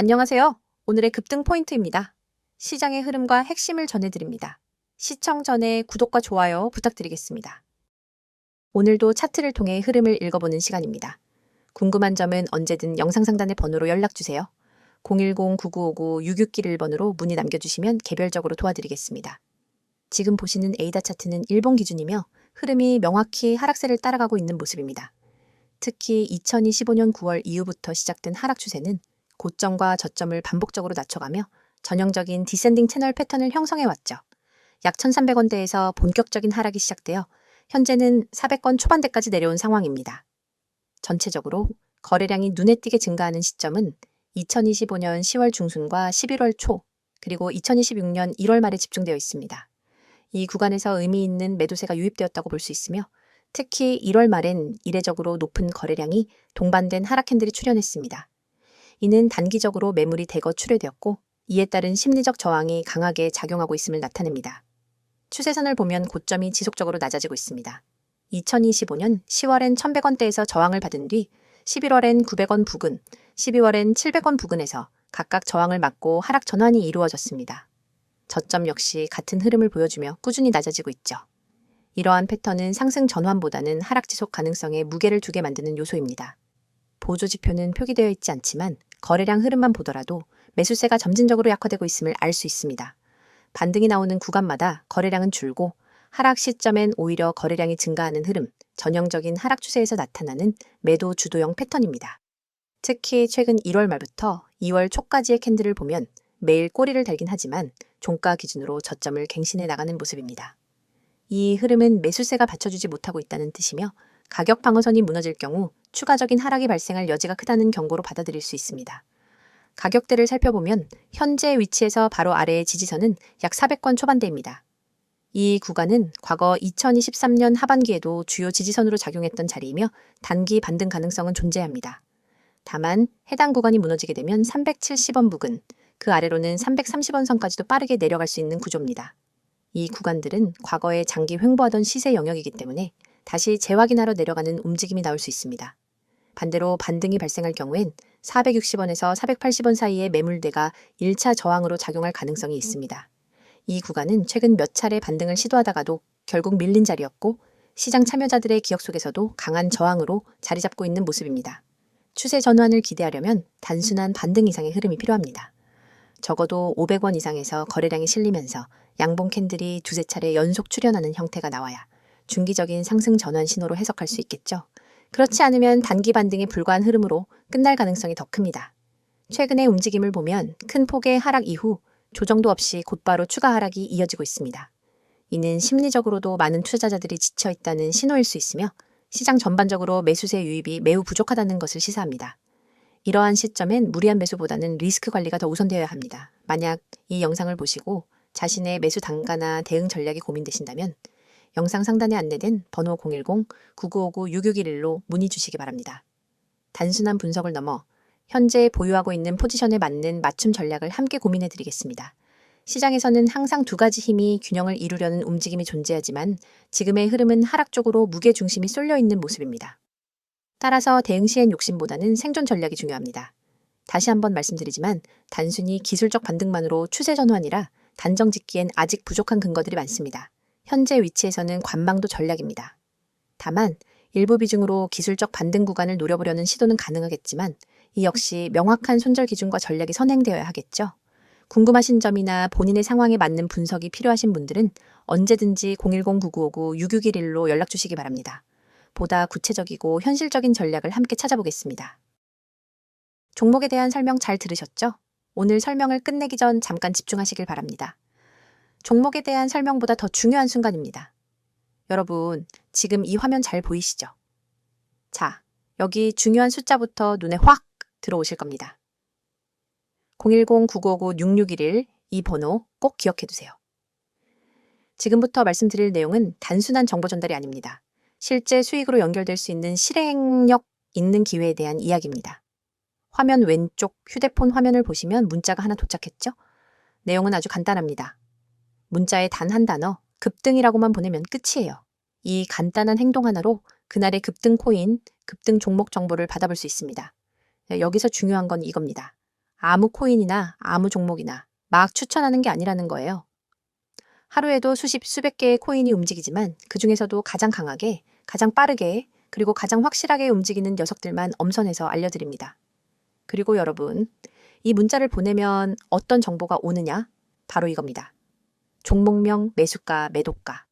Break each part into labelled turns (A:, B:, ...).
A: 안녕하세요. 오늘의 급등 포인트입니다. 시장의 흐름과 핵심을 전해드립니다. 시청 전에 구독과 좋아요 부탁드리겠습니다. 오늘도 차트를 통해 흐름을 읽어보는 시간입니다. 궁금한 점은 언제든 영상 상단의 번호로 연락주세요. 010-9959-6691번으로 문의 남겨주시면 개별적으로 도와드리겠습니다. 지금 보시는 에이다 차트는 일본 기준이며 흐름이 명확히 하락세를 따라가고 있는 모습입니다. 특히 2025년 9월 이후부터 시작된 하락 추세는 고점과 저점을 반복적으로 낮춰가며 전형적인 디센딩 채널 패턴을 형성해 왔죠. 약 1,300원대에서 본격적인 하락이 시작되어 현재는 400원 초반대까지 내려온 상황입니다. 전체적으로 거래량이 눈에 띄게 증가하는 시점은 2025년 10월 중순과 11월 초, 그리고 2026년 1월 말에 집중되어 있습니다. 이 구간에서 의미 있는 매도세가 유입되었다고 볼 수 있으며 특히 1월 말엔 이례적으로 높은 거래량이 동반된 하락 캔들이 출현했습니다. 이는 단기적으로 매물이 대거 출회되었고 이에 따른 심리적 저항이 강하게 작용하고 있음을 나타냅니다. 추세선을 보면 고점이 지속적으로 낮아지고 있습니다. 2025년 10월엔 1100원대에서 저항을 받은 뒤 11월엔 900원 부근, 12월엔 700원 부근에서 각각 저항을 맞고 하락 전환이 이루어졌습니다. 저점 역시 같은 흐름을 보여주며 꾸준히 낮아지고 있죠. 이러한 패턴은 상승 전환보다는 하락 지속 가능성에 무게를 두게 만드는 요소입니다. 보조 지표는 표기되어 있지 않지만 거래량 흐름만 보더라도 매수세가 점진적으로 약화되고 있음을 알 수 있습니다. 반등이 나오는 구간마다 거래량은 줄고 하락 시점엔 오히려 거래량이 증가하는 흐름, 전형적인 하락 추세에서 나타나는 매도 주도형 패턴입니다. 특히 최근 1월 말부터 2월 초까지의 캔들을 보면 매일 꼬리를 달긴 하지만 종가 기준으로 저점을 갱신해 나가는 모습입니다. 이 흐름은 매수세가 받쳐주지 못하고 있다는 뜻이며 가격 방어선이 무너질 경우 추가적인 하락이 발생할 여지가 크다는 경고로 받아들일 수 있습니다. 가격대를 살펴보면 현재 위치에서 바로 아래의 지지선은 약 400권 초반대입니다. 이 구간은 과거 2023년 하반기에도 주요 지지선으로 작용했던 자리이며 단기 반등 가능성은 존재합니다. 다만 해당 구간이 무너지게 되면 370원 부근, 그 아래로는 330원 선까지도 빠르게 내려갈 수 있는 구조입니다. 이 구간들은 과거에 장기 횡보하던 시세 영역이기 때문에 다시 재확인하러 내려가는 움직임이 나올 수 있습니다. 반대로 반등이 발생할 경우엔 460원에서 480원 사이의 매물대가 1차 저항으로 작용할 가능성이 있습니다. 이 구간은 최근 몇 차례 반등을 시도하다가도 결국 밀린 자리였고 시장 참여자들의 기억 속에서도 강한 저항으로 자리 잡고 있는 모습입니다. 추세 전환을 기대하려면 단순한 반등 이상의 흐름이 필요합니다. 적어도 500원 이상에서 거래량이 실리면서 양봉 캔들이 두세 차례 연속 출현하는 형태가 나와야 중기적인 상승 전환 신호로 해석할 수 있겠죠. 그렇지 않으면 단기 반등에 불과한 흐름으로 끝날 가능성이 더 큽니다. 최근의 움직임을 보면 큰 폭의 하락 이후 조정도 없이 곧바로 추가 하락이 이어지고 있습니다. 이는 심리적으로도 많은 투자자들이 지쳐 있다는 신호일 수 있으며 시장 전반적으로 매수세 유입이 매우 부족하다는 것을 시사합니다. 이러한 시점엔 무리한 매수보다는 리스크 관리가 더 우선되어야 합니다. 만약 이 영상을 보시고 자신의 매수 단가나 대응 전략이 고민되신다면 영상 상단에 안내된 번호 010-9959-6611로 문의 주시기 바랍니다. 단순한 분석을 넘어 현재 보유하고 있는 포지션에 맞는 맞춤 전략을 함께 고민해 드리겠습니다. 시장에서는 항상 두 가지 힘이 균형을 이루려는 움직임이 존재하지만 지금의 흐름은 하락 쪽으로 무게 중심이 쏠려 있는 모습입니다. 따라서 대응 시엔 욕심보다는 생존 전략이 중요합니다. 다시 한번 말씀드리지만 단순히 기술적 반등만으로 추세 전환이라 단정 짓기엔 아직 부족한 근거들이 많습니다. 현재 위치에서는 관망도 전략입니다. 다만 일부 비중으로 기술적 반등 구간을 노려보려는 시도는 가능하겠지만 이 역시 명확한 손절 기준과 전략이 선행되어야 하겠죠. 궁금하신 점이나 본인의 상황에 맞는 분석이 필요하신 분들은 언제든지 010-9959-6611로 연락 주시기 바랍니다. 보다 구체적이고 현실적인 전략을 함께 찾아보겠습니다. 종목에 대한 설명 잘 들으셨죠? 오늘 설명을 끝내기 전 잠깐 집중하시길 바랍니다. 종목에 대한 설명보다 더 중요한 순간입니다. 여러분, 지금 이 화면 잘 보이시죠? 자, 여기 중요한 숫자부터 눈에 확 들어오실 겁니다. 010-9959-6611 이 번호 꼭 기억해 두세요. 지금부터 말씀드릴 내용은 단순한 정보 전달이 아닙니다. 실제 수익으로 연결될 수 있는 실행력 있는 기회에 대한 이야기입니다. 화면 왼쪽 휴대폰 화면을 보시면 문자가 하나 도착했죠? 내용은 아주 간단합니다. 문자에 단 한 단어, 급등이라고만 보내면 끝이에요. 이 간단한 행동 하나로 그날의 급등 코인, 급등 종목 정보를 받아볼 수 있습니다. 여기서 중요한 건 이겁니다. 아무 코인이나 아무 종목이나 막 추천하는 게 아니라는 거예요. 하루에도 수십, 수백 개의 코인이 움직이지만 그 중에서도 가장 강하게, 가장 빠르게, 그리고 가장 확실하게 움직이는 녀석들만 엄선해서 알려드립니다. 그리고 여러분, 이 문자를 보내면 어떤 정보가 오느냐? 바로 이겁니다. 종목명, 매수가, 매도가.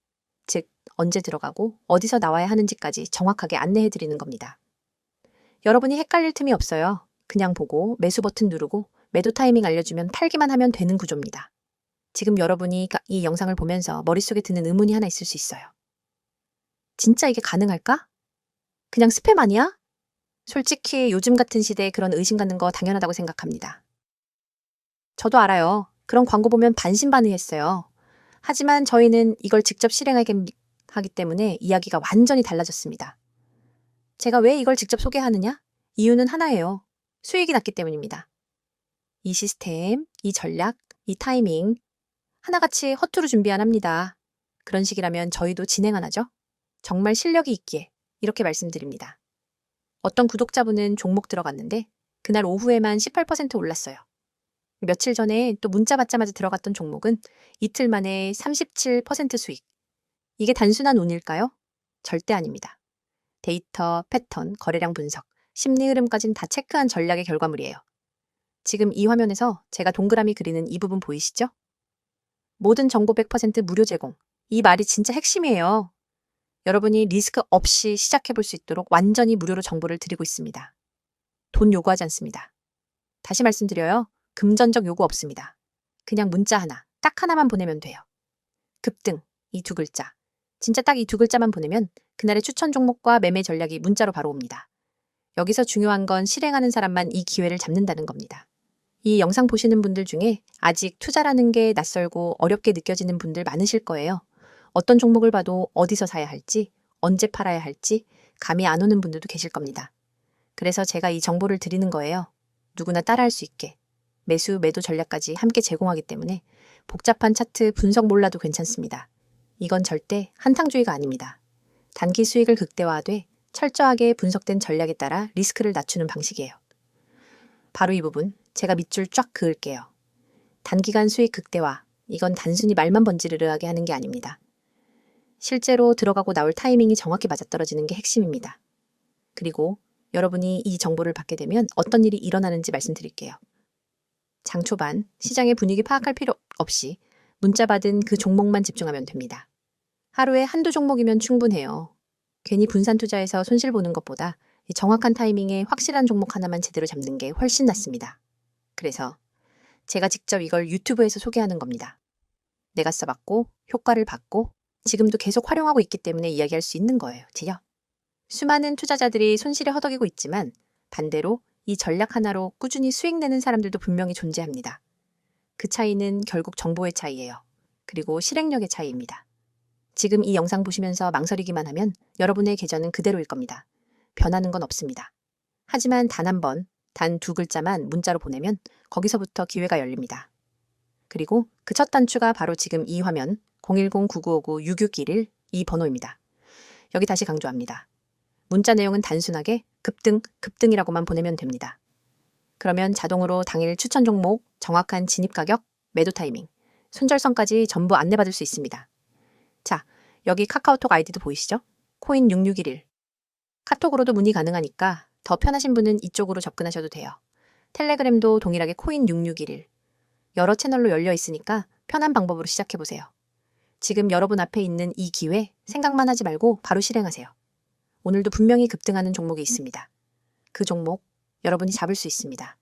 A: 즉, 언제 들어가고 어디서 나와야 하는지까지 정확하게 안내해 드리는 겁니다. 여러분이 헷갈릴 틈이 없어요. 그냥 보고 매수 버튼 누르고 매도 타이밍 알려주면 팔기만 하면 되는 구조입니다. 지금 여러분이 가- 이 영상을 보면서 머릿속에 드는 의문이 하나 있을 수 있어요. 진짜 이게 가능할까? 그냥 스팸 아니야? 솔직히 요즘 같은 시대에 그런 의심 갖는 거 당연하다고 생각합니다. 저도 알아요. 그런 광고 보면 반신반의했어요. 하지만 저희는 이걸 직접 실행하기 하기 때문에 이야기가 완전히 달라졌습니다. 제가 왜 이걸 직접 소개하느냐? 이유는 하나예요. 수익이 났기 때문입니다. 이 시스템, 이 전략, 이 타이밍, 하나같이 허투루 준비 안 합니다. 그런 식이라면 저희도 진행 안 하죠? 정말 실력이 있기에 이렇게 말씀드립니다. 어떤 구독자분은 종목 들어갔는데 그날 오후에만 18% 올랐어요. 며칠 전에 또 문자 받자마자 들어갔던 종목은 이틀 만에 37% 수익. 이게 단순한 운일까요? 절대 아닙니다. 데이터, 패턴, 거래량 분석, 심리 흐름까진 다 체크한 전략의 결과물이에요. 지금 이 화면에서 제가 동그라미 그리는 이 부분 보이시죠? 모든 정보 100% 무료 제공. 이 말이 진짜 핵심이에요. 여러분이 리스크 없이 시작해 볼 수 있도록 완전히 무료로 정보를 드리고 있습니다. 돈 요구하지 않습니다. 다시 말씀드려요. 금전적 요구 없습니다. 그냥 문자 하나, 딱 하나만 보내면 돼요. 급등, 이 두 글자. 진짜 딱 이 두 글자만 보내면 그날의 추천 종목과 매매 전략이 문자로 바로 옵니다. 여기서 중요한 건 실행하는 사람만 이 기회를 잡는다는 겁니다. 이 영상 보시는 분들 중에 아직 투자라는 게 낯설고 어렵게 느껴지는 분들 많으실 거예요. 어떤 종목을 봐도 어디서 사야 할지, 언제 팔아야 할지 감이 안 오는 분들도 계실 겁니다. 그래서 제가 이 정보를 드리는 거예요. 누구나 따라할 수 있게. 매수, 매도 전략까지 함께 제공하기 때문에 복잡한 차트 분석 몰라도 괜찮습니다. 이건 절대 한탕주의가 아닙니다. 단기 수익을 극대화하되 철저하게 분석된 전략에 따라 리스크를 낮추는 방식이에요. 바로 이 부분 제가 밑줄 쫙 그을게요. 단기간 수익 극대화. 이건 단순히 말만 번지르르하게 하는 게 아닙니다. 실제로 들어가고 나올 타이밍이 정확히 맞아떨어지는 게 핵심입니다. 그리고 여러분이 이 정보를 받게 되면 어떤 일이 일어나는지 말씀드릴게요. 장 초반 시장의 분위기 파악할 필요 없이 문자 받은 그 종목만 집중하면 됩니다. 하루에 한두 종목이면 충분해요. 괜히 분산 투자해서 손실 보는 것보다 이 정확한 타이밍에 확실한 종목 하나만 제대로 잡는 게 훨씬 낫습니다. 그래서 제가 직접 이걸 유튜브에서 소개하는 겁니다. 내가 써봤고 효과를 봤고 지금도 계속 활용하고 있기 때문에 이야기할 수 있는 거예요. 지요. 수많은 투자자들이 손실에 허덕이고 있지만 반대로 이 전략 하나로 꾸준히 수익 내는 사람들도 분명히 존재합니다. 그 차이는 결국 정보의 차이예요. 그리고 실행력의 차이입니다. 지금 이 영상 보시면서 망설이기만 하면 여러분의 계좌는 그대로일 겁니다. 변하는 건 없습니다. 하지만 단 한 번, 단 두 글자만 문자로 보내면 거기서부터 기회가 열립니다. 그리고 그 첫 단추가 바로 지금 이 화면 010-9959-6611 이 번호입니다. 여기 다시 강조합니다. 문자 내용은 단순하게 급등, 급등이라고만 보내면 됩니다. 그러면 자동으로 당일 추천 종목, 정확한 진입 가격, 매도 타이밍, 손절선까지 전부 안내받을 수 있습니다. 자, 여기 카카오톡 아이디도 보이시죠? 코인 6611. 카톡으로도 문의 가능하니까 더 편하신 분은 이쪽으로 접근하셔도 돼요. 텔레그램도 동일하게 코인 6611. 여러 채널로 열려 있으니까 편한 방법으로 시작해 보세요. 지금 여러분 앞에 있는 이 기회 생각만 하지 말고 바로 실행하세요. 오늘도 분명히 급등하는 종목이 있습니다. 그 종목 여러분이 잡을 수 있습니다.